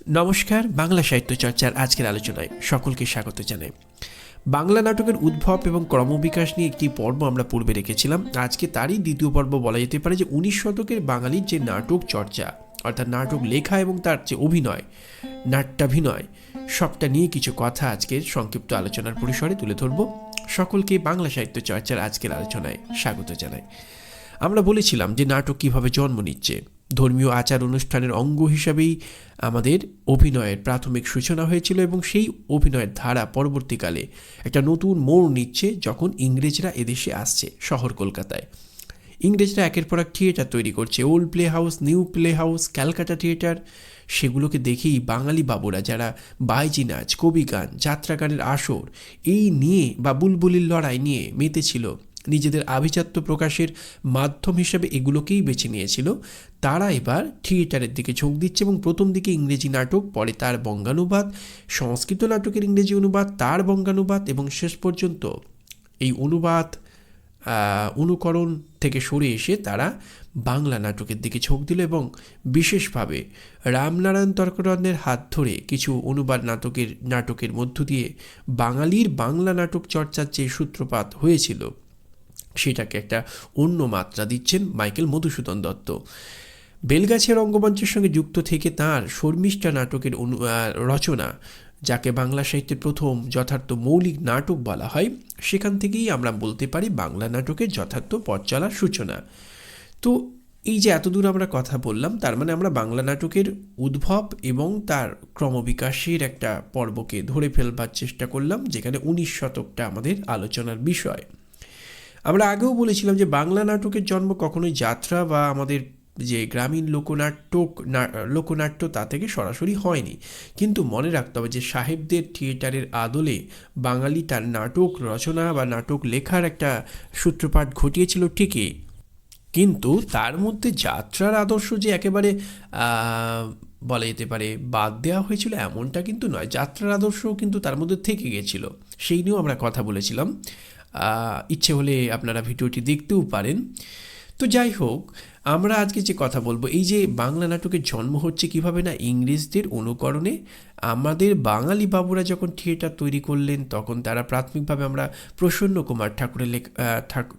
নমস্কার, বাংলা সাহিত্য চর্চার আজকের আলোচনায় সকলকে স্বাগত জানাই। বাংলা নাটকের উদ্ভব এবং ক্রমবিকাশ নিয়ে একটি পর্ব আমরা পূর্বে রেখেছিলাম। আজকে তারই দ্বিতীয় পর্ব বলা যেতে পারে যে উনিশ শতকের বাঙালির যে নাটক চর্চা, অর্থাৎ নাটক লেখা এবং তার যে অভিনয়, নাট্যাভিনয়, সবটা নিয়ে কিছু কথা আজকের সংক্ষিপ্ত আলোচনার পরিসরে তুলে ধরব। সকলকে বাংলা সাহিত্য চর্চার আজকের আলোচনায় স্বাগত জানাই। আমরা বলেছিলাম যে নাটক কীভাবে জন্ম নিচ্ছে ধর্মীয় আচার অনুষ্ঠানের অঙ্গ হিসাবেই আমাদের অভিনয়ের প্রাথমিক সূচনা হয়েছিল এবং সেই অভিনয়ের ধারা পরবর্তীকালে একটা নতুন মোড় নিচ্ছে যখন ইংরেজরা এদেশে আসছে শহর কলকাতায়। ইংরেজরা একের পর এক থিয়েটার তৈরি করছে। Old play house new play house Calcutta theatre, সেগুলোকে দেখেই বাঙালি বাবুরা যারা বাইজি নাচ, কবি গান যাত্রা গানের আসর, এই নিয়ে বা বুলবুলির লড়াই নিয়ে মেতেছিল নিজেদের আভিজাত্য প্রকাশের মাধ্যম হিসেবে এগুলোকেই বেছে নিয়েছিল। তারা এবার থিয়েটারের দিকে ঝোঁক দিচ্ছে এবং প্রথম দিকে ইংরেজি নাটক, পরে তার বঙ্গানুবাদ, সংস্কৃত নাটকের ইংরেজি অনুবাদ, তার বঙ্গানুবাদ এবং শেষ পর্যন্ত এই অনুবাদ অনুকরণ থেকে সরে এসে তারা বাংলা নাটকের দিকে ঝোঁক দিল এবং বিশেষভাবে রামনারায়ণ তর্করত্নের হাত ধরে কিছু অনুবাদ নাটকের নাটকের মধ্য দিয়ে বাঙালির বাংলা নাটক চর্চার যে সূত্রপাত হয়েছিল সেটাকে একটা অন্য মাত্রা দিচ্ছেন মাইকেল মধুসূদন দত্ত। বেলগাছিয়া রঙ্গমঞ্চের সঙ্গে যুক্ত থেকে তার শর্মিষ্ঠা নাটকের রচনা, যাকে বাংলা সাহিত্যের প্রথম যথার্থ মৌলিক নাটক বলা হয়, সেখান থেকেই আমরা বলতে পারি বাংলা নাটকের যথার্থ পথ চলার সূচনা। তো এই যে এতদূর আমরা কথা বললাম, তার মানে আমরা বাংলা নাটকের উদ্ভব এবং তার ক্রমবিকাশের একটা পর্বকে ধরে ফেলবার চেষ্টা করলাম, যেখানে উনিশ শতকটা আমাদের আলোচনার বিষয়। আমরা আগেও বলেছিলাম যে বাংলা নাটকের জন্ম কখনোই যাত্রা বা আমাদের যে গ্রামীণ লোকনাট্য লোকনাট্য তা থেকে সরাসরি হয়নি। কিন্তু মনে রাখতে হবে যে সাহেবদের থিয়েটারের আদলে বাঙালি তার নাটক রচনা বা নাটক লেখার একটা সূত্রপাত ঘটিয়েছিল ঠিকই। কিন্তু তার মধ্যে যাত্রার আদর্শ যে একেবারে বলা যেতে পারে বাদ দেওয়া হয়েছিল এমনটা কিন্তু নয়। যাত্রার আদর্শও কিন্তু তার মধ্যে থেকে গেছিল। সেই নিয়েও আমরা কথা বলেছিলাম। ইচ্ছে হলে আপনারা ভিডিওটি দেখতেও পারেন। তো যাই হোক আমরা আজকে যে কথা বলব, এই যে বাংলা নাটকের জন্ম হচ্ছে কীভাবে না ইংরেজদের অনুকরণে, আমাদের বাঙালি বাবুরা যখন থিয়েটার তৈরি করলেন, তখন তারা প্রাথমিকভাবে আমরা প্রসন্ন কুমার ঠাকুরের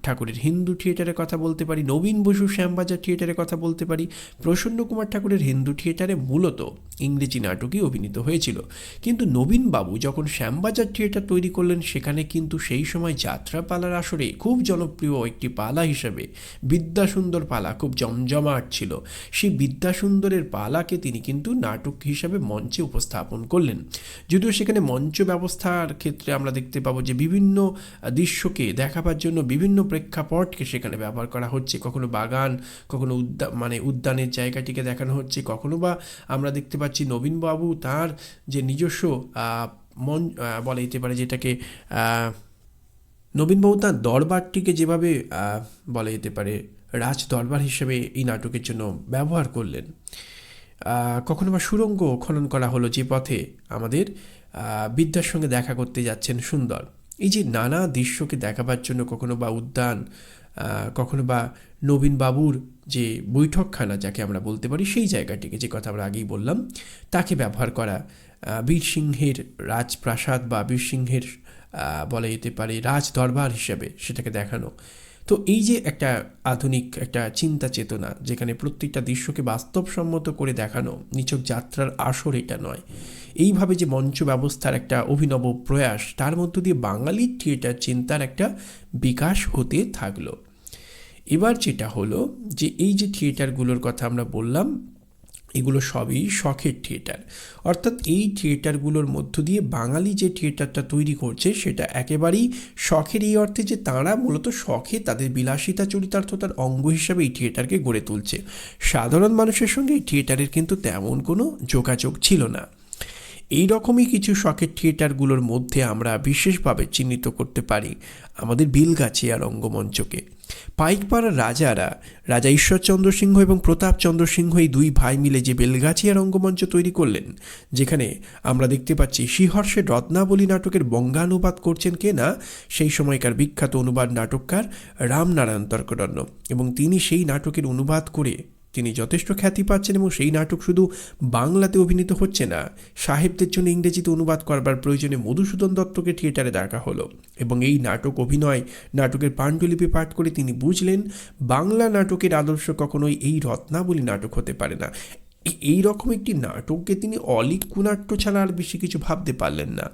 ঠাকুরের হিন্দু থিয়েটারের কথা বলতে পারি, নবীন বসু শ্যামবাজার থিয়েটারের কথা বলতে পারি। প্রসন্ন কুমার ঠাকুরের হিন্দু থিয়েটারে মূলত ইংরেজি নাটকই অভিনীত হয়েছিল। কিন্তু নবীন বাবু যখন শ্যামবাজার থিয়েটার তৈরি করলেন, সেখানে কিন্তু সেই সময় যাত্রা পালার আসরে খুব জনপ্রিয় একটি পালা হিসেবে, বিদ্যাসুন্দর পালা, খুব জমজমাট ছিল। সেই বিদ্যাসুন্দরের পালাকে তিনি কিন্তু নাটক হিসাবে মঞ্চে উপস্থাপন করলেন। যদিও সেখানে মঞ্চ ব্যবস্থার ক্ষেত্রে আমরা দেখতে পাবো যে বিভিন্ন দৃশ্যকে দেখাবার জন্য বিভিন্ন প্রেক্ষাপটকে সেখানে ব্যবহার করা হচ্ছে। কখনো বাগান, কখনো উদ্যান মানে উদ্যানের জায়গাটিকে দেখানো হচ্ছে। কখনো বা আমরা দেখতে পাচ্ছি নবীনবাবু তার যে নিজস্ব মন বলা যেতে পারে যেটাকে নবীনবাবু তাঁর দরবারটিকে যেভাবে বলা যেতে পারে রাজ দরবার হিসেবে এই নাটকের জন্য ব্যবহার করলেন। কখনো বা সুরঙ্গ খনন করা হলো যে পথে আমাদের বিদ্যার সঙ্গে দেখা করতে যাচ্ছেন সুন্দর। এই যে নানা দৃশ্যকে দেখাবার জন্য কখনো বা উদ্যান কখনো বা নবীন বাবুর যে বৈঠকখানা যাকে আমরা বলতে পারি সেই জায়গাটিকে যে কথা আমরা আগেই বললাম তাকে ব্যবহার করা আহ, বীর সিংহের রাজপ্রাসাদ বা বীর সিংহের বলা যেতে পারে রাজ দরবার হিসেবে সেটাকে দেখানো। তো এই যে একটা আধুনিক একটা চিন্তা চেতনা, যেখানে প্রত্যেকটা দৃশ্যকে বাস্তবসম্মত করে দেখানো নিচক যাত্রার আসর এটা নয়। এইভাবে যে মঞ্চ ব্যবস্থার একটা অভিনব প্রয়াস, তার মধ্য দিয়ে বাঙালি থিয়েটার চিন্তার একটা বিকাশ হতে থাকল। এবার যেটা হলো যে এই যে থিয়েটারগুলোর কথা আমরা বললাম এগুলো সবই শখের থিয়েটার। অর্থাৎ এই থিয়েটারগুলোর মধ্য দিয়ে বাঙালি যে থিয়েটারটা তৈরি করছে, সেটা একেবারেই শখের এই অর্থে যে তাঁরা মূলত শখে তাদের বিলাসিতা চরিতার্থতার অঙ্গ হিসাবে এই থিয়েটারকে গড়ে তুলছে। সাধারণ মানুষের সঙ্গে এই থিয়েটারের কিন্তু তেমন কোনো যোগাযোগ ছিল না। এই রকমই কিছু শখের থিয়েটারগুলোর মধ্যে আমরা বিশেষভাবে চিহ্নিত করতে পারি আমাদের বিলগাছিয়া রঙ্গমঞ্চকে পাইকপাড়ার রাজারা, রাজা ঈশ্বরচন্দ্র সিংহ এবং প্রতাপচন্দ্র সিংহ এই দুই ভাই মিলে যে বেলগাছিয়া রঙ্গমঞ্চ তৈরি করলেন, যেখানে আমরা দেখতে পাচ্ছি শ্রীহর্ষের রত্নাবলী নাটকের বঙ্গানুবাদ করছেন কে না, সেই সময়কার বিখ্যাত অনুবাদ নাটককার রামনারায়ণ তর্করত্ন এবং তিনি সেই নাটকের অনুবাদ করে তিনি যথেষ্ট খ্যাতি পাচ্ছেন এবং সেই নাটক শুধু বাংলাতে অভিনীত হচ্ছে না, সাহেবদের জন্য ইংরেজিতে অনুবাদ করবার প্রয়োজনে মধুসূদন দত্তকে থিয়েটারে ডাকা হলো এবং এই নাটক অভিনয়, নাটকের পাণ্ডুলিপি পাঠ করে তিনি বুঝলেন, বাংলা নাটকের আদর্শ কখনোই এই রত্নাবলী নাটক হতে পারে না। এই রকম একটি নাটককে তিনি অলিক কুনাট্য ছাড়া আর বেশি কিছু ভাবতে পারলেন না।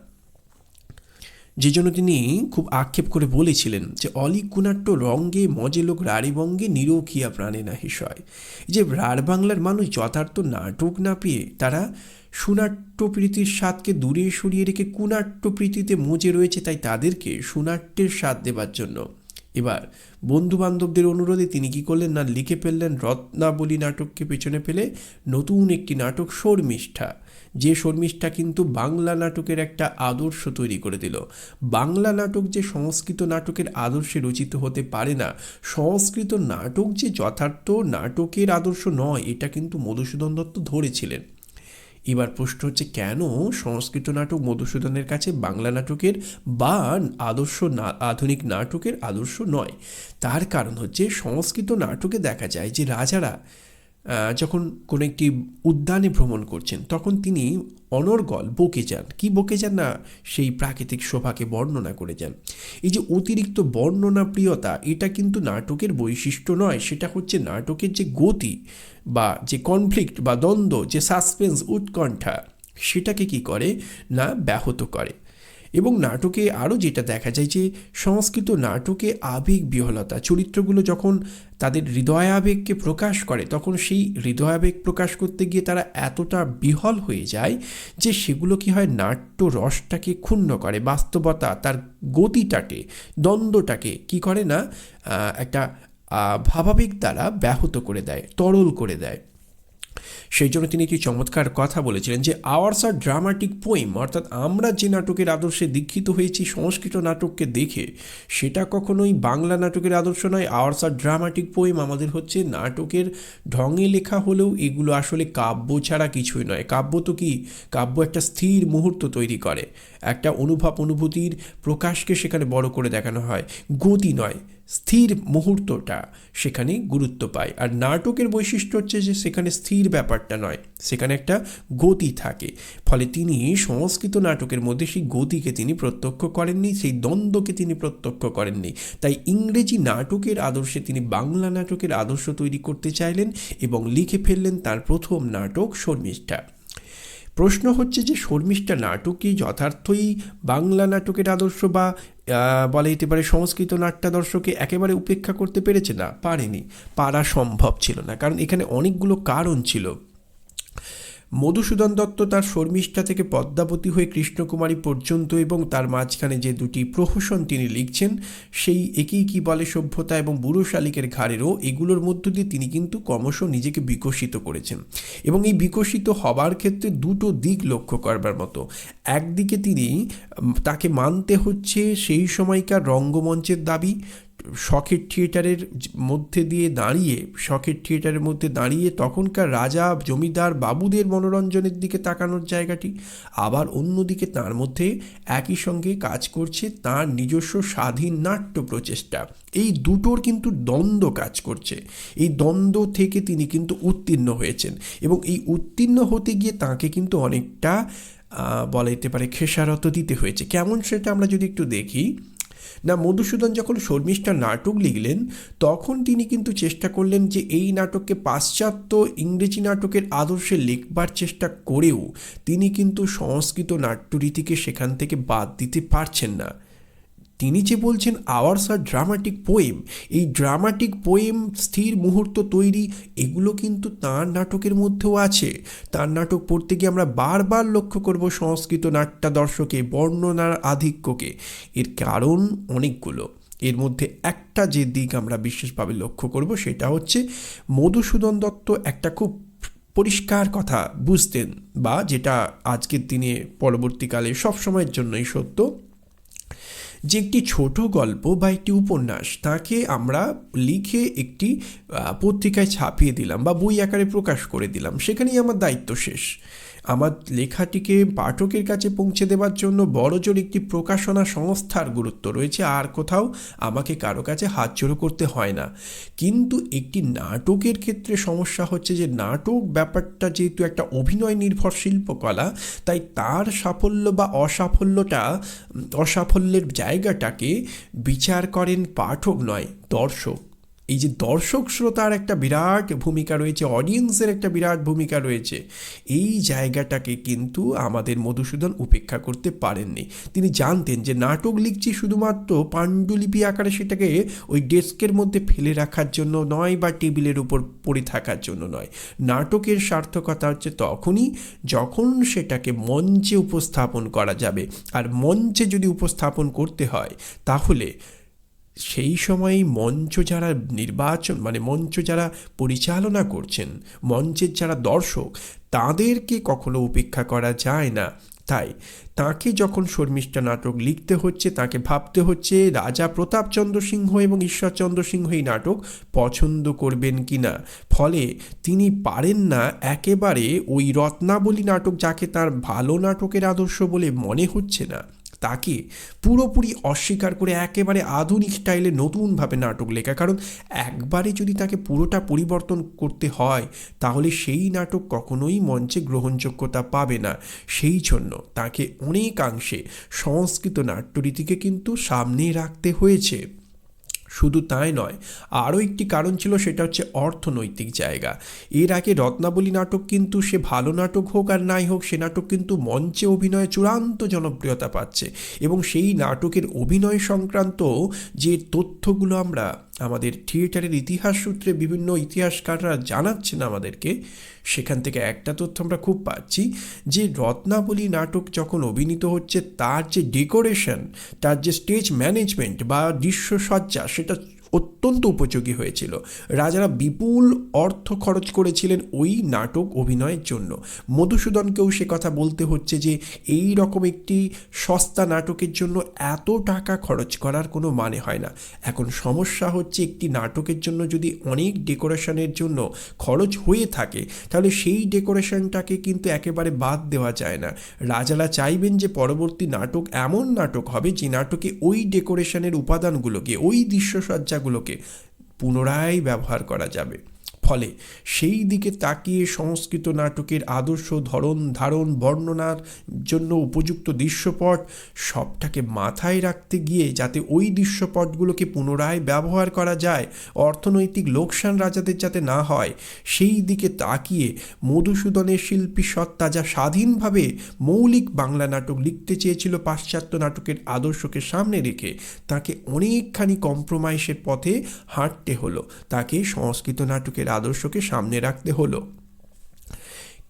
যে জন্য তিনি খুব আক্ষেপ করে বলেছিলেন যে অলিক কুনাট্য রঙ্গে মজে লোক রাড়ি বঙ্গে নিরখিয়া প্রাণে না হিসয় যে রাঢ় বাংলার মানুষ যথার্থ নাটক না পেয়ে তারা সুনাট্য প্রীতির স্বাদকে দূরে সরিয়ে রেখে কুনাট্য প্রীতিতে মজে রয়েছে তাই তাদেরকে সুনাট্যের স্বাদ দেবার জন্য। এবার বন্ধু বান্ধবদের অনুরোধে তিনি কি করলেন না লিখে ফেললেন রত্নাবলী নাটককে পেছনে ফেলে নতুন একটি নাটক শর্মিষ্ঠা। যে শর্মিষ্ঠা কিন্তু বাংলা নাটকের একটা আদর্শ তৈরি করে দিল। বাংলা নাটক যে সংস্কৃত নাটকের আদর্শে রচিত হতে পারে না, সংস্কৃত নাটক যে যথার্থ নাটকের আদর্শ নয়, এটা কিন্তু মধুসূদন দত্ত ধরেছিলেন। এবার প্রশ্ন হচ্ছে, কেন সংস্কৃত নাটক মধুসূদনের কাছে বাংলা নাটকের বা আদর্শ না, আধুনিক নাটকের আদর্শ নয়? তার কারণ হচ্ছে, সংস্কৃত নাটকে দেখা যায় যে রাজারা যখন কোনো একটি উদ্যানে ভ্রমণ করছেন, তখন তিনি অনর্গল বকে যান। কি বকে যান না? সেই প্রাকৃতিক শোভাকে বর্ণনা করে যান। এই যে অতিরিক্ত বর্ণনা প্রিয়তা, এটা কিন্তু নাটকের বৈশিষ্ট্য নয়, সেটা হচ্ছে নাটকের যে গতি বা যে কনফ্লিক্ট বা দ্বন্দ্ব, যে সাসপেন্স উৎকণ্ঠা, সেটাকে কি করে? না, ব্যাহত করে। এবং নাটকে আরও যেটা দেখা যায় যে সংস্কৃত নাটকে আবেগ বিহলতা, চরিত্রগুলো যখন তাদের হৃদয়াবেগকে প্রকাশ করে, তখন সেই হৃদয়াবেগ প্রকাশ করতে গিয়ে তারা এতটা বিহল হয়ে যায় যে সেগুলো কি হয় নাট্য রসটাকে ক্ষুণ্ণ করে, বাস্তবতা তার গতিটাকে, দ্বন্দ্বটাকে কি করে না একটা ভাবাবেগ দ্বারা ব্যাহত করে দেয়, তরল করে দেয়। সেই জন্য তিনি একটি চমৎকার কথা বলেছিলেন যে আওয়ার্স আর ড্রামাটিক পোয়েম, অর্থাৎ আমরা যে নাটকের আদর্শে দীক্ষিত হয়েছি, সংস্কৃত নাটককে দেখে, সেটা কখনোই বাংলা নাটকের আদর্শ নয়। আওয়ার্স আর ড্রামাটিক পোয়েম আমাদের হচ্ছে নাটকের ঢঙে লেখা হলেও এগুলো আসলে কাব্য ছাড়া কিছুই নয়। কাব্য তো কি? কাব্য একটা স্থির মুহূর্ত তৈরি করে। একটা অনুভব অনুভূতির প্রকাশকে সেখানে বড় করে দেখানো হয়। গতি নয়, স্থির মুহূর্তটা সেখানে গুরুত্ব পায়। আর নাটকের বৈশিষ্ট্য হচ্ছে যে সেখানে স্থির ব্যাপারটা নয়, সেখানে একটা গতি থাকে। ফলে তিনি সংস্কৃত নাটকের মধ্যে সেই গতিকে তিনি প্রত্যক্ষ করেননি, সেই দ্বন্দ্বকে তিনি প্রত্যক্ষ করেননি। তাই ইংরেজি নাটকের আদর্শে তিনি বাংলা নাটকের আদর্শ তৈরি করতে চাইলেন এবং লিখে ফেললেন তার প্রথম নাটক শর্মিষ্ঠা। প্রশ্ন হচ্ছে যে শর্মিষ্ঠা নাটক কি যথার্থই বাংলা নাটকের আদর্শ বা বলা যেতে পারে সংস্কৃত নাট্যাদর্শকে একেবারে উপেক্ষা করতে পেরেছে না, পারেনি। পারা সম্ভব ছিল না, কারণ এখানে অনেকগুলো কারণ ছিল। মধুসূদন দত্ত তার শর্মিষ্ঠা থেকে পদ্মাবতী হয়ে কৃষ্ণকুমারী পর্যন্ত এবং তার মাঝখানে যে দুটি প্রহসন তিনি লিখছেন, সেই একই কি বলে সভ্যতা এবং বুড়ো শালিকের ঘাড়েরও, এগুলোর মধ্য দিয়ে তিনি কিন্তু ক্রমশ নিজেকে বিকশিত করেছেন। এবং এই বিকশিত হবার ক্ষেত্রে দুটো দিক লক্ষ্য করবার মতো। একদিকে তিনি তাকে মানতে হচ্ছে সেই সময়কার রঙ্গমঞ্চের দাবি শখের থিয়েটারের মধ্যে দিয়ে দাঁড়িয়ে, শখের থিয়েটারের মধ্যে দাঁড়িয়ে তখনকার রাজা, জমিদার, বাবুদের মনোরঞ্জনের দিকে তাকানোর জায়গাটি, আবার অন্যদিকে তার মধ্যে একই সঙ্গে কাজ করছে তার নিজস্ব স্বাধীন নাট্য প্রচেষ্টা। এই দুটোর কিন্তু দ্বন্দ্ব কাজ করছে। এই দ্বন্দ্ব থেকে তিনি কিন্তু উত্তীর্ণ হয়েছেন এবং এই উত্তীর্ণ হতে গিয়ে তাকে কিন্তু অনেকটা বলা যেতে পারে খেসারত দিতে হয়েছে। কেমন সেটা আমরা যদি একটু দেখি না, মধুসূদন যখন শর্মিষ্ঠা নাটক লিখলেন, তখন তিনি কিন্তু চেষ্টা করলেন যে এই নাটককে পাশ্চাত্য ইংরেজি নাটকের আদর্শে লিখবার চেষ্টা করেও তিনি কিন্তু সংস্কৃত নাট্যরীতিকে সেখান থেকে বাদ দিতে পারছেন না। তিনি যে বলছেন, আওয়ার্স আর ড্রামাটিক পোয়েম এই ড্রামাটিক পোয়েম স্থির মুহূর্ত তৈরি, এগুলো কিন্তু তার নাটকের মধ্যেও আছে। তার নাটক পড়তে গিয়ে আমরা বারবার লক্ষ্য করব সংস্কৃত নাট্যাদর্শকে বর্ণনার আধিক্যকে। এর কারণ অনেকগুলো। এর মধ্যে একটা যে দিক আমরা বিশেষভাবে লক্ষ্য করব, সেটা হচ্ছে মধুসূদন দত্ত একটা খুব পরিষ্কার কথা বুঝতেন বা যেটা আজকের দিনে পরবর্তীকালে সবসময়ের জন্যই সত্য। যে একটি ছোট গল্প বা একটি উপন্যাস, তাকে আমরা লিখে একটি পত্রিকায় ছাপিয়ে দিলাম বা বই আকারে প্রকাশ করে দিলাম। সেখানেই আমার দায়িত্ব শেষ। আমার লেখাটিকে পাঠকের কাছে পৌঁছে দেওয়ার জন্য বড়জোর একটি প্রকাশনা সংস্থার গুরুত্ব রয়েছে। আর কোথাও আমাকে কারও কাছে হাত জোড়ো করতে হয় না। কিন্তু একটি নাটকের ক্ষেত্রে সমস্যা হচ্ছে যে, নাটক ব্যাপারটা যেহেতু একটা অভিনয় নির্ভর শিল্পকলা, তাই তার সাফল্য বা অসাফল্যটা অসাফল্যের জায়গাটাকে বিচার করেন পাঠক নয়, দর্শক। এই যে দর্শক শ্রোতার একটা বিরাট ভূমিকা রয়েছে অডিয়েন্সের একটা বিরাট ভূমিকা রয়েছে, এই জায়গাটাকে কিন্তু আমাদের মধুসূদন উপেক্ষা করতে পারেননি। তিনি জানতেন যে নাটক লিখছি শুধুমাত্র পাণ্ডুলিপি আকারে সেটাকে ওই ডেস্কের মধ্যে ফেলে রাখার জন্য নয় বা টেবিলের উপর পড়ে থাকার জন্য নয়। নাটকের সার্থকতা হচ্ছে তখনই যখন সেটাকে মঞ্চে উপস্থাপন করা যাবে। আর মঞ্চে যদি উপস্থাপন করতে হয়, তাহলে সেই সময় মঞ্চ যারা নির্বাচন মানে মঞ্চ যারা পরিচালনা করছেন, মঞ্চের যারা দর্শক, তাদেরকে কখনো উপেক্ষা করা যায় না। তাই তাকে যখন শর্মিষ্ঠা নাটক লিখতে হচ্ছে, তাকে ভাবতে হচ্ছে, রাজা প্রতাপচন্দ্র সিংহ এবং ঈশ্বরচন্দ্র সিংহ এই নাটক পছন্দ করবেন কি না? ফলে তিনি পারেন না একেবারে ওই রত্নাবলী নাটক, যাকে তার ভালো নাটকের আদর্শ বলে মনে হচ্ছে না। তাকে পুরোপুরি অস্বীকার করে একেবারে আধুনিক স্টাইলে নতুনভাবে নাটক লেখা। কারণ একবারে যদি তাকে পুরোটা পরিবর্তন করতে হয়, তাহলে সেই নাটক কখনোই মঞ্চে গ্রহণযোগ্যতা পাবে না। সেই জন্য তাকে অনেকাংশে সংস্কৃত নাট্যরীতিকে কিন্তু সামনে রাখতে হয়েছে। শুধু তাই নয়, আরও একটি কারণ ছিল সেটা হচ্ছে অর্থনৈতিক জায়গা। এর আগে রত্নাবলী নাটক কিন্তু সে ভালো নাটক হোক আর নাই হোক, সে নাটক কিন্তু মঞ্চে অভিনয়ে চূড়ান্ত জনপ্রিয়তা পাচ্ছে এবং সেই নাটকের অভিনয় সংক্রান্ত যে তথ্যগুলো আমরা আমাদের থিয়েটারের ইতিহাস সূত্রে বিভিন্ন ইতিহাসকাররা জানাচ্ছেন আমাদেরকে। সেখান থেকে একটা তথ্য আমরা খুব পাচ্ছি যে রত্নাবলী নাটক যখন অভিনীত হচ্ছে, তার যে ডেকোরেশন, তার যে স্টেজ ম্যানেজমেন্ট বা দৃশ্যসজ্জা, সেটা অত্যন্ত উপযোগী হয়েছিল। রাজারা বিপুল অর্থ খরচ করেছিলেন ওই নাটক অভিনয়ের জন্য। মধুসূদনকেও সে কথা বলতে হচ্ছে যে, এই রকম একটি সস্তা নাটকের জন্য এত টাকা খরচ করার কোনো মানে হয় না। এখন সমস্যা হচ্ছে একটি নাটকের জন্য যদি অনেক ডেকোরেশনের জন্য খরচ হয়ে থাকে, তাহলে সেই ডেকোরেশনটাকে কিন্তু একেবারে বাদ দেওয়া যায় না। রাজারা চাইবেন যে পরবর্তী নাটক এমন নাটক হবে যে, নাটকে ওই ডেকোরেশনের উপাদানগুলোকে, ওই দৃশ্যসজ্জাগুলোকে পুনরায় ব্যবহার করা যাবে। ফলে। সেই দিকে তাকিয়ে সংস্কৃত নাটকের আদর্শ ধরন, ধারণ, বর্ণনার জন্য উপযুক্ত দৃশ্যপট সবটাকে মাথায় রাখতে গিয়ে যাতে ওই দৃশ্যপটগুলোকে পুনরায় ব্যবহার করা যায়, অর্থনৈতিক লোকসান রাজাদের যাতে না হয়, সেই দিকে তাকিয়ে মধুসূদনের শিল্পী সত্তা যা স্বাধীনভাবে মৌলিক বাংলা নাটক লিখতে চেয়েছিল পাশ্চাত্য নাটকের আদর্শকে সামনে রেখে। তাকে অনেকখানি কম্প্রোমাইসের পথে হাঁটতে হলো। তাকে সংস্কৃত নাটকের আদর্শকে সামনে রাখতে হলো।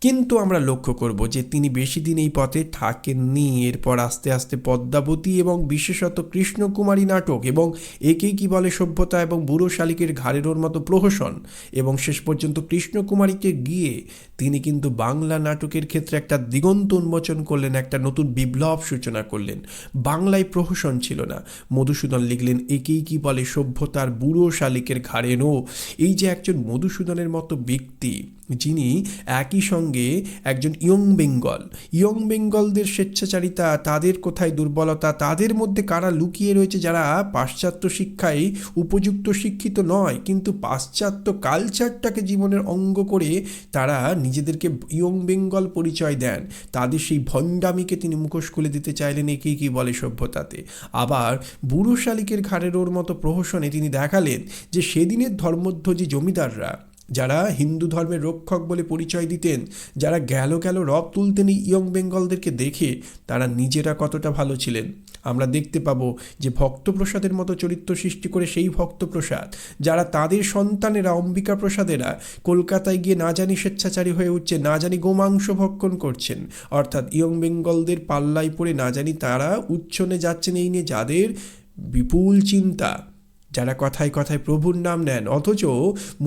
কিন্তু আমরা লক্ষ্য করব যে তিনি বেশি দিন এই পথে থাকেননি। এরপর আস্তে আস্তে পদ্মাবতী এবং বিশেষত কৃষ্ণকুমারী নাটক এবং একেই কি বলে সভ্যতা এবং বুড়ো শালিকের ঘাড়ের ওর মতো প্রহসন এবং শেষ পর্যন্ত কৃষ্ণকুমারীকে গিয়ে তিনি কিন্তু বাংলা নাটকের ক্ষেত্রে একটা দিগন্ত উন্মোচন করলেন, একটা নতুন বিপ্লব সূচনা করলেন। বাংলায় প্রহসন ছিল না। মধুসূদন লিখলেন, একেই কি বলে সভ্যতার বুড়ো শালিকের ঘাড়ে নো এই যে একজন মধুসূদনের মতো ব্যক্তি যিনি একই সঙ্গে একজন ইয়ং বেঙ্গল। ইয়ং বেঙ্গলদের স্বেচ্ছাচারিতা, তাদের কোথায় দুর্বলতা, তাদের মধ্যে কারা লুকিয়ে রয়েছে, যারা পাশ্চাত্য শিক্ষায় উপযুক্ত শিক্ষিত নয়, কিন্তু পাশ্চাত্য কালচারটাকে জীবনের অঙ্গ করে তারা নিজেদেরকে ইয়ং বেঙ্গল পরিচয় দেন। তাদের সেই ভণ্ডামিকে তিনি মুখোশ খুলে দিতে চাইলেন একেই কি বলে সভ্যতাতে। আবার বুড়ো শালিকের ঘাড়ের ওর মতো প্রহসনে তিনি দেখালেন যে সেদিনের ধর্মধ্বজী জমিদাররা যারা হিন্দু ধর্মের রক্ষক বলে পরিচয় দিতেন, যারা গেল গেল রব তুলতেন ইয়ং বেঙ্গলদেরকে দেখে, তারা নিজেরা কতটা ভালো ছিলেন। আমরা দেখতে পাবো যে ভক্তপ্রসাদের মতো চরিত্র সৃষ্টি করে সেই ভক্তপ্রসাদ, যারা তাদের সন্তানেরা অম্বিকা প্রসাদেরা কলকাতায় গিয়ে না জানি স্বেচ্ছাচারী হয়ে উঠছে, না জানি গোমাংস ভক্ষণ করছেন। অর্থাৎ ইয়ং বেঙ্গলদের পাল্লায় পড়ে না জানি তারা উচ্ছনে যাচ্ছেন এই নিয়ে যাদের বিপুল চিন্তা। যারা কথায় কথায় প্রভুর নাম নেন, অথচ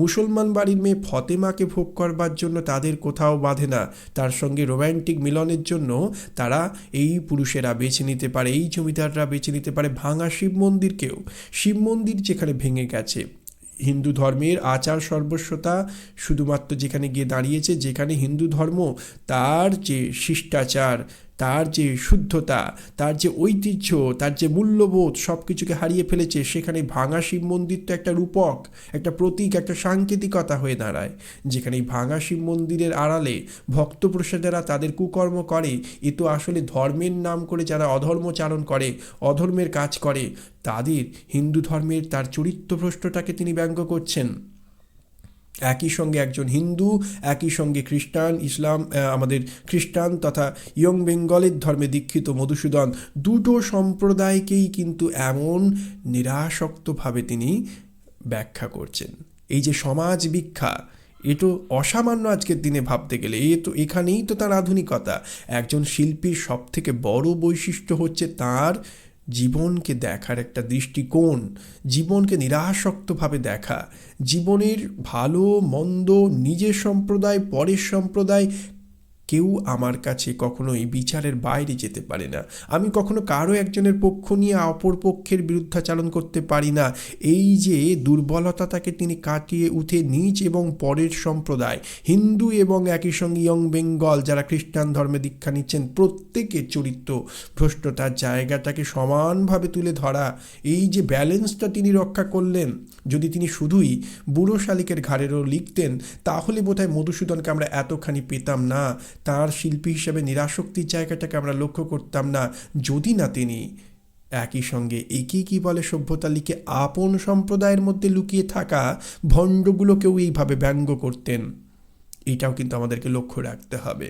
মুসলমান বাড়ির মেয়ে ফতেমাকে ভোগ করবার জন্য তাদের কোথাও বাঁধে না। তার সঙ্গে রোম্যান্টিক মিলনের জন্য তারা এই পুরুষেরা বেছে নিতে পারে, এই জমিদাররা বেছে নিতে পারে ভাঙা শিব মন্দিরকেও। শিব মন্দির যেখানে ভেঙে গেছে। হিন্দু ধর্মের আচার সর্বস্বতা শুধুমাত্র যেখানে গিয়ে দাঁড়িয়েছে, যেখানে হিন্দু ধর্ম, তার যে শিষ্টাচার তার যে শুদ্ধতা, তার যে ঐতিহ্য, তার যে মূল্যবোধ সব কিছুকে হারিয়ে ফেলেছে, সেখানে ভাঙা শিব মন্দির তো একটা রূপক, একটা প্রতীক, একটা সাংকেতিকতা হয়ে দাঁড়ায়। যেখানে ভাঙা শিব মন্দিরের আড়ালে ভক্তপ্রসাদেরা তাদের কুকর্ম করে, এ তো আসলে ধর্মের নাম করে যারা অধর্মচারণ করে, অধর্মের কাজ করে, তাদের হিন্দু ধর্মের তার চরিত্রভ্রষ্টটাকে তিনি ব্যঙ্গ করছেন। একই সঙ্গে একজন হিন্দু, একই সঙ্গে খ্রিস্টান, ইসলাম আমাদের খ্রিস্টান তথা ইয়ং বেঙ্গলের ধর্মে দীক্ষিত মধুসূদন দুটো সম্প্রদায়কেই কিন্তু এমন নিরাসক্তভাবে তিনি ব্যাখ্যা করছেন। এই যে সমাজ ভিক্ষা, এ তো অসামান্য আজকের দিনে ভাবতে গেলে, এ তো এখানেই তো তার আধুনিকতা। একজন শিল্পীর সব থেকে বড় বৈশিষ্ট্য হচ্ছে তার জীবনকে দেখার একটা দৃষ্টিকোণ জীবনকে নিরাসক্তভাবে দেখা জীবনের ভালো মন্দ নিজের সম্প্রদায় পরের সম্প্রদায় কেউ আমার কাছে কখনোই বিচারের বাইরে যেতে পারে না। আমি কখনো কারও একজনের পক্ষ নিয়ে অপর পক্ষের বিরুদ্ধাচারণ করতে পারি না। এই যে দুর্বলতা তাকে তিনি কাটিয়ে উঠে নিজ এবং পরের সম্প্রদায়, হিন্দু এবং একই সঙ্গে ইয়ং বেঙ্গল যারা খ্রিস্টান ধর্মে দীক্ষা নিচ্ছেন, প্রত্যেকের চরিত্র ভ্রষ্টতার জায়গাটাকে সমানভাবে তুলে ধরা, এই যে ব্যালেন্সটা তিনি রক্ষা করলেন, যদি তিনি শুধুই বুড়ো শালিকের ঘাড়েরও লিখতেন, তাহলে বোধহয় মধুসূদনকে আমরা এতখানি পেতাম না। তার শিল্পী হিসেবে নিরাসক্তির জায়গাটাকে আমরা লক্ষ্য করতাম না, যদি না তিনি একই সঙ্গে একই কি বলে সভ্যতালিকে আপন সম্প্রদায়ের মধ্যে লুকিয়ে থাকা ভণ্ডগুলোকেও এইভাবে ব্যঙ্গ করতেন। এটাও কিন্তু আমাদেরকে লক্ষ্য রাখতে হবে।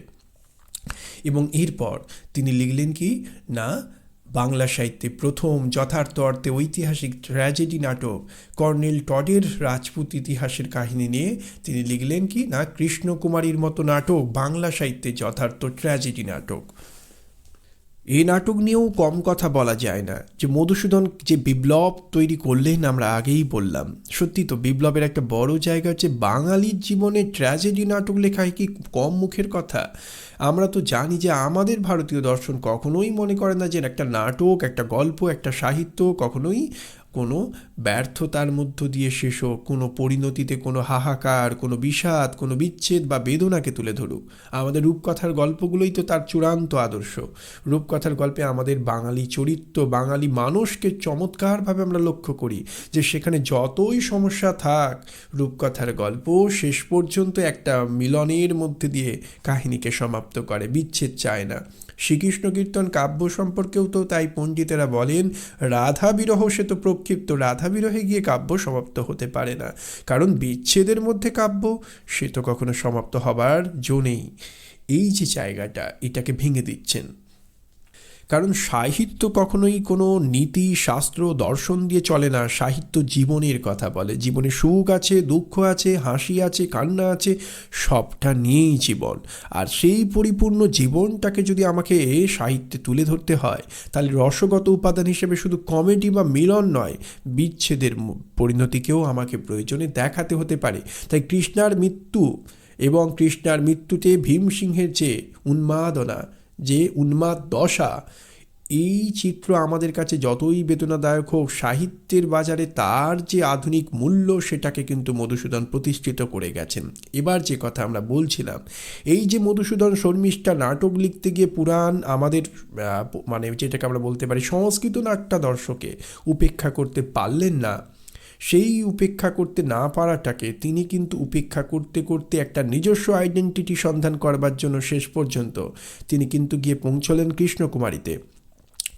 এবং এরপর তিনি লিখলেন কি? না বাংলা সাহিত্যে প্রথম যথার্থ অর্থে ঐতিহাসিক ট্র্যাজেডি নাটক কর্নেল টডের রাজপুত ইতিহাসের কাহিনী নিয়ে তিনি লিখলেন কি না, কৃষ্ণকুমারীর মতো নাটক বাংলা সাহিত্যে যথার্থ ট্র্যাজেডি নাটক। এই নাটক নিয়েও কম কথা বলা যায় না। যে মধুসূদন যে বিপ্লব তৈরি করলেন আমরা আগেই বললাম। সত্যি তো বিপ্লবের একটা বড় জায়গা হচ্ছে বাঙালির জীবনে ট্র্যাজেডি নাটক লেখায় কি কম মুখের কথা? আমরা তো জানি যে আমাদের ভারতীয় দর্শন কখনোই মনে করে না যে একটা নাটক, একটা গল্প, একটা সাহিত্য কখনোই কোনো ব্যর্থতার মধ্য দিয়ে শেষ হোক, কোনো পরিণতিতে কোনো হাহাকার, কোনো বিষাদ, কোনো বিচ্ছেদ বা বেদনাকে তুলে ধরুক। আমাদের রূপকথার গল্পগুলোই তো তার চূড়ান্ত আদর্শ। রূপকথার গল্পে আমাদের বাঙালি চরিত্র, বাঙালি মানুষকে চমৎকারভাবে আমরা লক্ষ্য করি যে সেখানে যতই সমস্যা থাক, রূপকথার গল্প শেষ পর্যন্ত একটা মিলনের মধ্যে দিয়ে কাহিনীকে সমাপ্ত করে, বিচ্ছেদ চায় না। শ্রীকৃষ্ণ কীর্তন কাব্য সম্পর্কেও তো তাই পণ্ডিতেরা বলেন রাধা বিরহ সে তো প্রক্ষিপ্ত রাধাবিরহে গিয়ে কাব্য সমাপ্ত হতে পারে না। কারণ বিচ্ছেদের মধ্যে কাব্য, সে তো কখনো সমাপ্ত হবার জো নেই। এই যে জায়গাটা, এটাকে ভেঙে দিচ্ছেন। কারণ সাহিত্য কখনোই কোনো নীতি, শাস্ত্র, দর্শন দিয়ে চলে না। সাহিত্য জীবনের কথা বলে। জীবনে সুখ আছে, দুঃখ আছে, হাসি আছে, কান্না আছে, সবটা নিয়েই জীবন। আর সেই পরিপূর্ণ জীবনটাকে যদি আমাকে সাহিত্যে তুলে ধরতে হয়, তাহলে রসগত উপাদান হিসেবে শুধু কমেডি বা মিলন নয়, বিচ্ছেদের পরিণতিকেও আমাকে প্রয়োজনে দেখাতে হতে পারে। তাই কৃষ্ণার মৃত্যু এবং কৃষ্ণার মৃত্যুতে ভীমসিংহের যে উন্মাদনা যে উন্মাদ দশা, এই চিত্র আমাদের কাছে যতই বেদনাদায়ক হোক, সাহিত্যের বাজারে তার যে আধুনিক মূল্য, সেটাকে কিন্তু মধুসূদন প্রতিষ্ঠিত করে গেছেন। এবার যে কথা আমরা বলছিলাম, এই যে মধুসূদন শর্মিষ্ঠা নাটক লিখতে গিয়ে পুরাণ আমাদের মানে যেটাকে আমরা বলতে পারি সংস্কৃত নাট্যা দর্শকে উপেক্ষা করতে পারলেন না সেই উপেক্ষা করতে না পারাটাকে তিনি কিন্তু উপেক্ষা করতে করতে একটা নিজস্ব আইডেন্টিটি সন্ধান করবার জন্য শেষ পর্যন্ত তিনি কিন্তু গিয়ে পৌঁছলেন কৃষ্ণকুমারীতে।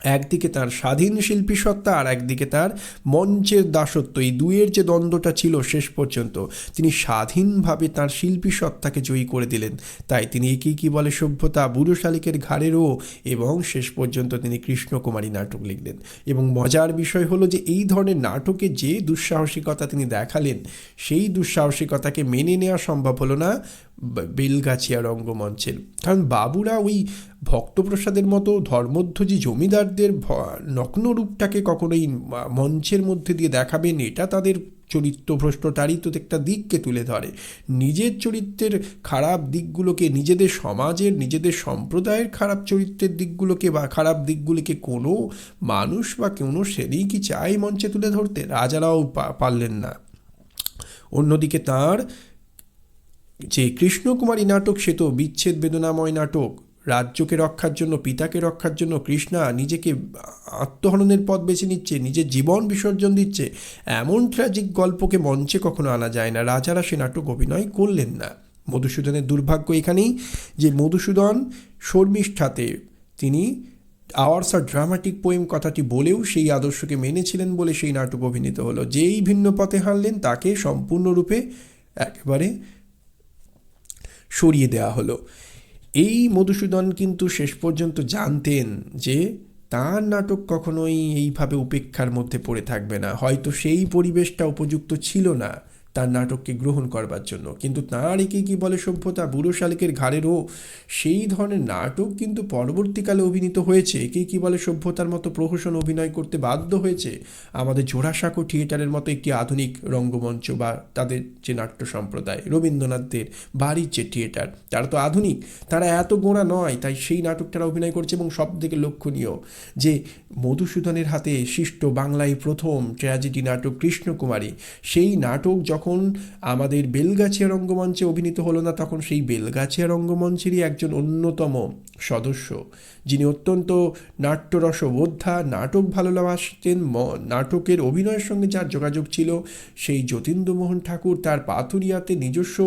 একদিকে তার স্বাধীন শিল্পী সত্তা আর একদিকে তার মঞ্চের দাসত্ব। এই দুয়ের যে দ্বন্দ্বটা ছিল শেষ পর্যন্ত, তিনি স্বাধীনভাবে তার শিল্পী সত্তাকে জয়ী করে দিলেন। তাই তিনি একেই কি বলে সভ্যতা, বুড়ো শালিকের ঘাড়েরও এবং শেষ পর্যন্ত তিনি কৃষ্ণকুমারী নাটক লিখলেন। এবং মজার বিষয় হলো যে এই ধরনের নাটকে যে দুঃসাহসিকতা তিনি দেখালেন, সেই দুঃসাহসিকতাকে মেনে নেওয়া সম্ভব হলো না। বেলগাছিয়া রঙ্গমঞ্চের। কারণ বাবুরা ওই ভক্তপ্রসাদের মতো ধর্মধ্বজি জমিদারদের ভ- নগ্ন রূপটাকে কখনোই মঞ্চের মধ্যে দিয়ে দেখাবেন, এটা তাদের চরিত্রভ্রষ্টতারই তো একটা দিককে তুলে ধরে। নিজের চরিত্রের খারাপ দিকগুলোকে, নিজেদের সমাজের, নিজেদের সম্প্রদায়ের খারাপ চরিত্রের দিকগুলোকে বা খারাপ দিকগুলিকে কোনো মানুষ বা কোনো শ্রেণি কি চায় মঞ্চে তুলে ধরতে? রাজারাও পারলেন না। অন্যদিকে তার যে কৃষ্ণকুমারী নাটক, সে তো বিচ্ছেদ বেদনাময় নাটক। রাজ্যকে রক্ষার জন্য, পিতাকে রক্ষার জন্য কৃষ্ণা নিজেকে আত্মহননের পথ বেছে নিচ্ছে, নিজের জীবন বিসর্জন দিচ্ছে। এমন ট্র্যাজিক গল্পকে মঞ্চে কখনো আনা যায় না। রাজারা সে নাটক অভিনয় করলেন না। মধুসূদনের দুর্ভাগ্য এখানেই যে মধুসূদন শর্মিষ্ঠাতে তিনি আওয়ার্স আর ড্রামাটিক পোয়েম কথাটি বলেও সেই আদর্শকে মেনেছিলেন বলে সেই নাটক অভিনীত হলো। যেই ভিন্ন পথে হারলেন তাকে সম্পূর্ণরূপে একেবারে সরিয়ে দেওয়া হলো। এই মধুসূদন কিন্তু শেষ পর্যন্ত জানতেন যে তার নাটক কখনোই এইভাবে উপেক্ষার মধ্যে পড়ে থাকবে না। হয়তো সেই পরিবেশটা উপযুক্ত ছিল না। তার নাটককে গ্রহণ করবার জন্য। কিন্তু তাঁর একে কি বলে সভ্যতা? বুড়ো শালিকের ঘাড়েরও সেই ধরনের নাটক কিন্তু পরবর্তীকালে অভিনীত হয়েছে। একেই কি বলে সভ্যতার মতো প্রহসন অভিনয় করতে বাধ্য হয়েছে? আমাদের জোড়াসাঁকো থিয়েটারের মতো একটি আধুনিক রঙ্গমঞ্চ বা তাদের যে নাট্য সম্প্রদায়, রবীন্দ্রনাথদের বাড়ির যে থিয়েটার, তারা তো আধুনিক। তারা এত গোড়া নয়, তাই সেই নাটকটারা অভিনয় করছে এবং সব থেকে লক্ষণীয় যে মধুসূদনের হাতে সৃষ্ট বাংলায় প্রথম ট্র্যাজেডি নাটক কৃষ্ণকুমারী। সেই নাটক যখন আমাদের বেলগাছিয়া রঙ্গমঞ্চে অভিনীত হলো না তখন সেই বেলগাছিয়া রঙ্গমঞ্চেরই একজন অন্যতম সদস্য, যিনি অত্যন্ত নাট্যরসবোদ্ধা নাটক ভালোবাসতেন নাটকের অভিনয়ের সঙ্গে যার যোগাযোগ ছিল, সেই যতীন্দ্রমোহন ঠাকুর তার পাথুরিয়াতে নিজস্ব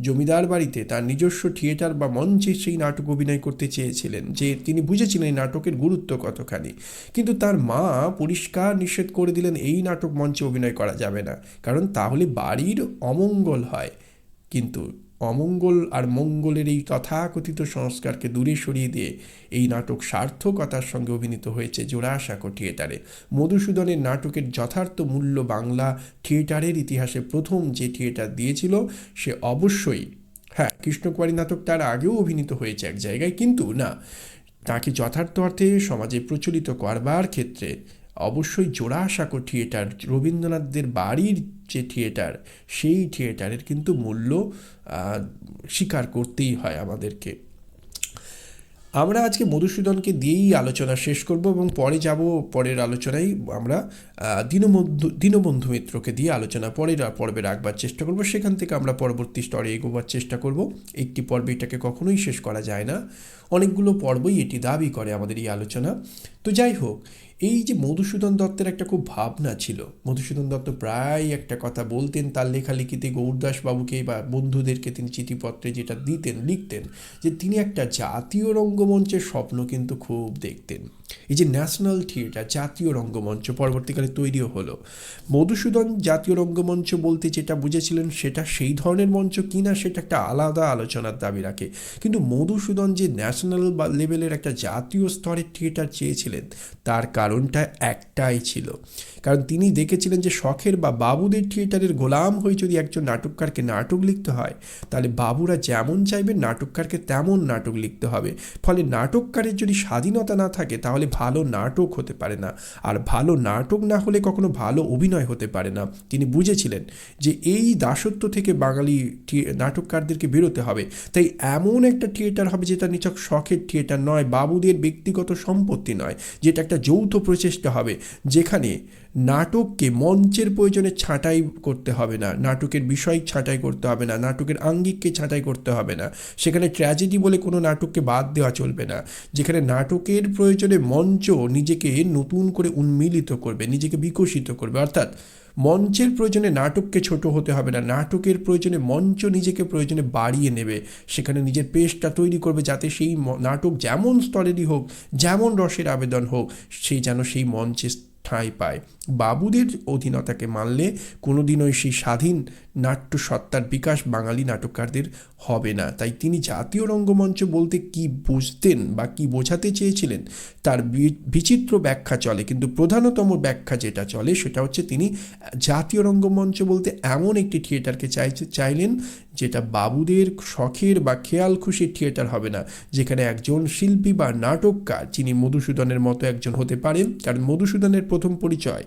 জমিদার বাড়িতে, তার নিজস্ব থিয়েটার বা মঞ্চে সেই নাটক অভিনয় করতে চেয়েছিলেন, যে তিনি বুঝেছিলেন এই নাটকের গুরুত্ব কতখানি। কিন্তু তার মা পরিষ্কার নিষেধ করে দিলেন, এই নাটক মঞ্চে অভিনয় করা যাবে না, কারণ তাহলে বাড়ির অমঙ্গল হয়। কিন্তু অমঙ্গল আর মঙ্গলের এই তথাকথিত সংস্কারকে দূরে সরিয়ে দিয়ে এই নাটক সার্থকতার সঙ্গে অভিনীত হয়েছে জোড়াসাঁকো থিয়েটারে। মধুসূদনের নাটকের যথার্থ মূল্য বাংলা থিয়েটারের ইতিহাসে প্রথম যে থিয়েটার দিয়েছিল, সে অবশ্যই হ্যাঁ কৃষ্ণকুমারী নাটক তার আগেও অভিনীত হয়েছে এক জায়গায়, কিন্তু না, তাকে যথার্থ অর্থে সমাজে প্রচলিত করবার ক্ষেত্রে অবশ্যই জোড়াসাঁকো থিয়েটার, রবীন্দ্রনাথদের বাড়ির যে থিয়েটার, সেই থিয়েটারের কিন্তু মূল্য স্বীকার করতেই হয় আমাদেরকে। আমরা আজকে মধুসূদনকে দিয়েই আলোচনা শেষ করব এবং পরে যাব, পরের আলোচনায় আমরা দীনবন্ধু দীনবন্ধু মিত্রকে দিয়ে আলোচনা, পরের পর্বে রাখবার চেষ্টা করব। সেখান থেকে আমরা পরবর্তী স্তরে এগোবার চেষ্টা করব। একটি পর্বে এটাকে কখনোই শেষ করা যায় না। অনেকগুলো পর্বই এটি দাবি করে আমাদের এই আলোচনা। তো যাই হোক এই যে মধুসূদন দত্তের একটা খুব ভাবনা ছিল। মধুসূদন দত্ত প্রায় একটা কথা বলতেন, তার লেখালেখিতে গৌরদাসবাবুকে বা বন্ধুদেরকে তিনি চিঠিপত্রে যেটা দিতেন, লিখতেন যে তিনি একটা জাতীয় রঙ্গমঞ্চের স্বপ্ন কিন্তু খুব দেখতেন। এই যে ন্যাশনাল থিয়েটার জাতীয় রঙ্গমঞ্চ পরবর্তীকালে তৈরিও হলো। মধুসূদন জাতীয় রঙ্গমঞ্চ বলতে যেটা বুঝেছিলেন সেটা সেই ধরনের মঞ্চ কিনা সেটা একটা আলাদা আলোচনার দাবি রাখে। কিন্তু মধুসূদন যে ন্যাশনাল বা লেভেলের একটা জাতীয় স্তরের থিয়েটার চেয়েছিলেন, তার কারণটা একটাই ছিল। কারণ তিনি দেখেছিলেন যে শখের বা বাবুদের থিয়েটারের গোলাম হয়ে যদি একজন নাটককারকে নাটক লিখতে হয়, তাহলে বাবুরা যেমন চাইবে, নাটককারকে তেমন নাটক লিখতে হবে। ফলে নাটককারের যদি স্বাধীনতা না থাকে, তাহলে ভালো নাটক হতে পারে না। আর ভালো নাটক না হলে কখনো ভালো অভিনয় হতে পারে না। তিনি বুঝেছিলেন যে এই দাসত্ব থেকে বাঙালি নাটককারদেরকে বেরোতে হবে। তাই এমন একটা থিয়েটার হবে যেটা নিছক শখের থিয়েটার নয়, বাবুদের ব্যক্তিগত সম্পত্তি নয়, যেটা একটা যৌথ প্রচেষ্টা হবে, যেখানে নাটককে মঞ্চের প্রয়োজনে ছাঁটাই করতে হবে না, নাটকের বিষয় ছাঁটাই করতে হবে না, নাটকের আঙ্গিককে ছাঁটাই করতে হবে না। সেখানে ট্র্যাজেডি বলে কোনো নাটককে বাদ দেওয়া চলবে না। যেখানে নাটকের প্রয়োজনে মঞ্চ নিজেকে নতুন করে উন্মিলিত করবে, নিজেকে বিকশিত করবে। অর্থাৎ মঞ্চের প্রয়োজনে নাটককে ছোট হতে হবে না, নাটকের প্রয়োজনে মঞ্চ নিজেকে প্রয়োজনে বাড়িয়ে নেবে। সেখানে নিজের পেশটা তৈরি করবে যাতে সেই নাটক যেমন স্তরেরই হোক, যেমন রসের আবেদন হোক সেই যেন সেই মঞ্চে ঠাঁই পায়। বাবুদের অধীনতাকে মানলে কোনোদিনই সেই স্বাধীন নাট্য সত্তার বিকাশ বাঙালি নাটককারদের হবে না। তাই তিনি জাতীয় রঙ্গমঞ্চ বলতে কি বুঝতেন বা কি বোঝাতে চেয়েছিলেন তার বিচিত্র ব্যাখ্যা চলে। কিন্তু প্রধানতম ব্যাখ্যা যেটা চলে সেটা হচ্ছে তিনি জাতীয় রঙ্গমঞ্চ বলতে এমন একটি থিয়েটারকে চাইছে চাইলেন যেটা বাবুদের শখের বা খেয়াল খুশির থিয়েটার হবে না। যেখানে একজন শিল্পী বা নাটককার, যিনি মধুসূদনের মতো একজন হতে পারেন কারণ মধুসূদনের প্রথম পরিচয়।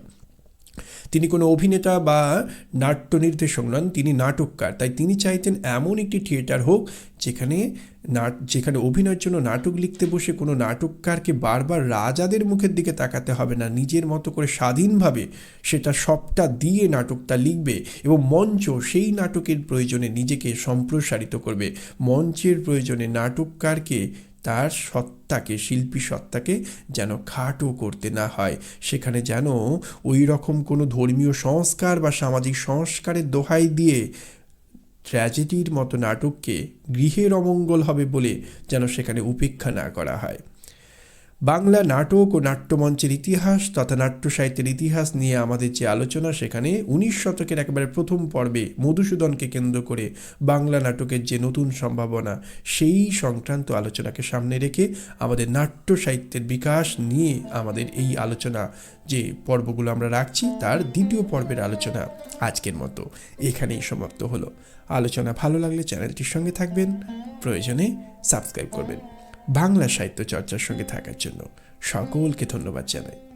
তিনি কোনো অভিনেতা বা নাট্য নির্দেশক নন তিনি নাটককার। তাই তিনি চাইতেন এমন একটি থিয়েটার হোক যেখানে নাট, যেখানে অভিনয়ের জন্য নাটক লিখতে বসে কোনো নাটককারকে বারবার রাজাদের মুখের দিকে তাকাতে হবে না। নিজের মতো করে স্বাধীনভাবে সেটা সবটা দিয়ে নাটকটা লিখবে এবং মঞ্চ সেই নাটকের প্রয়োজনে নিজেকে সম্প্রসারিত করবে। মঞ্চের প্রয়োজনে নাটককারকে তার সত্তাকে, শিল্পী সত্তাকে যেন খাটো করতে না হয়। সেখানে যেন ওই রকম কোনো ধর্মীয় সংস্কার বা সামাজিক সংস্কারের দোহাই দিয়ে ট্র্যাজেডির মতো নাটককে গৃহের অমঙ্গল হবে বলে যেন সেখানে উপেক্ষা না করা হয়। বাংলা নাটক ও নাট্যমঞ্চের ইতিহাস তথা নাট্য সাহিত্যের ইতিহাস নিয়ে আমাদের যে আলোচনা, সেখানে উনিশ শতকের একেবারে প্রথম পর্বে মধুসূদনকে কেন্দ্র করে বাংলা নাটকের যে নতুন সম্ভাবনা, সেই সংক্রান্ত আলোচনাকে সামনে রেখে আমাদের নাট্য সাহিত্যের বিকাশ নিয়ে আমাদের এই আলোচনা যে পর্বগুলো আমরা রাখছি, তার দ্বিতীয় পর্বের আলোচনা আজকের মতো এখানেই সমাপ্ত হলো। আলোচনা ভালো লাগলে চ্যানেলটির সঙ্গে থাকবেন, প্রয়োজনে সাবস্ক্রাইব করবেন। বাংলা সাহিত্য চর্চার সঙ্গে থাকার জন্য সকলকে ধন্যবাদ জানাই।